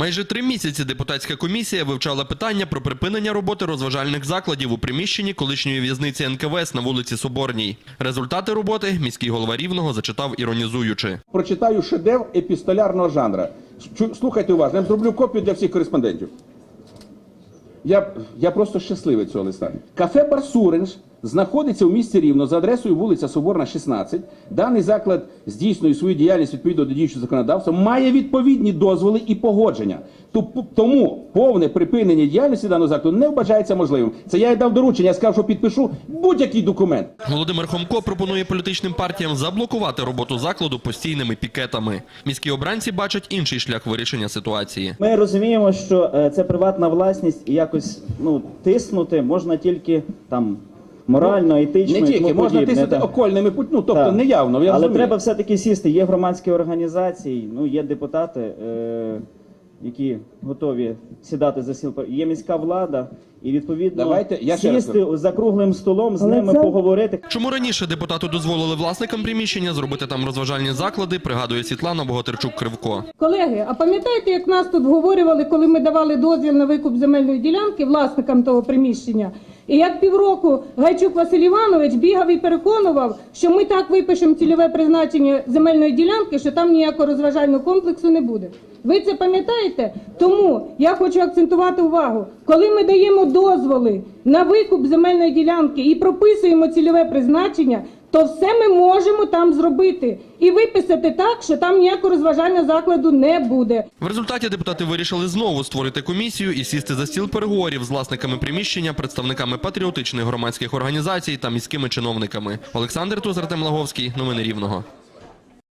Майже три місяці депутатська комісія вивчала питання про припинення роботи розважальних закладів у приміщенні колишньої в'язниці НКВС на вулиці Соборній. Результати роботи міський голова Рівного зачитав іронізуючи. Прочитаю шедевр епістолярного жанра. Слухайте уважно, я зроблю копію для всіх кореспондентів. Я, я просто щасливий цього листа. Кафе Барсуринж знаходиться у місті Рівно за адресою вулиця Соборна, 16. Даний заклад здійснює свою діяльність відповідно до діючого законодавства, має відповідні дозволи і погодження. Тому повне припинення діяльності даного закладу не вбачається можливим. Це я й дав доручення, я сказав, що підпишу будь-який документ. Володимир Хомко пропонує політичним партіям заблокувати роботу закладу постійними пікетами. Міські обранці бачать інший шлях вирішення ситуації. Ми розуміємо, що е, це приватна власність і якось ну, тиснути можна тільки там морально, етично. Не і тільки, тому можна подібне, тиснути так. окольними путь, ну тобто Так. неявно. Я Але розумію. треба все-таки сісти. Є громадські організації, ну є депутати, е, які готові сідати за сіл. Є міська влада, і відповідно Давайте, я ще раз сісти за круглим столом з Але ними це- поговорити. Чому раніше депутату дозволили власникам приміщення зробити там розважальні заклади, пригадує Світлана Богатирчук Кривко. Колеги, а пам'ятаєте, як нас тут говорювали, коли ми давали дозвіл на викуп земельної ділянки власникам того приміщення? І як півроку Гайчук Василь Іванович бігав і переконував, що ми так випишемо цільове призначення земельної ділянки, що там ніякого розважального комплексу не буде. Ви це пам'ятаєте? Тому я хочу акцентувати увагу, коли ми даємо дозволи на викуп земельної ділянки і прописуємо цільове призначення, то все ми можемо там зробити і виписати так, що там ніякого розважального закладу не буде. В результаті депутати вирішили знову створити комісію і сісти за стіл переговорів з власниками приміщення, представниками патріотичних громадських організацій та міськими чиновниками. Олександр Тузартем Лаговський. Новини Рівного.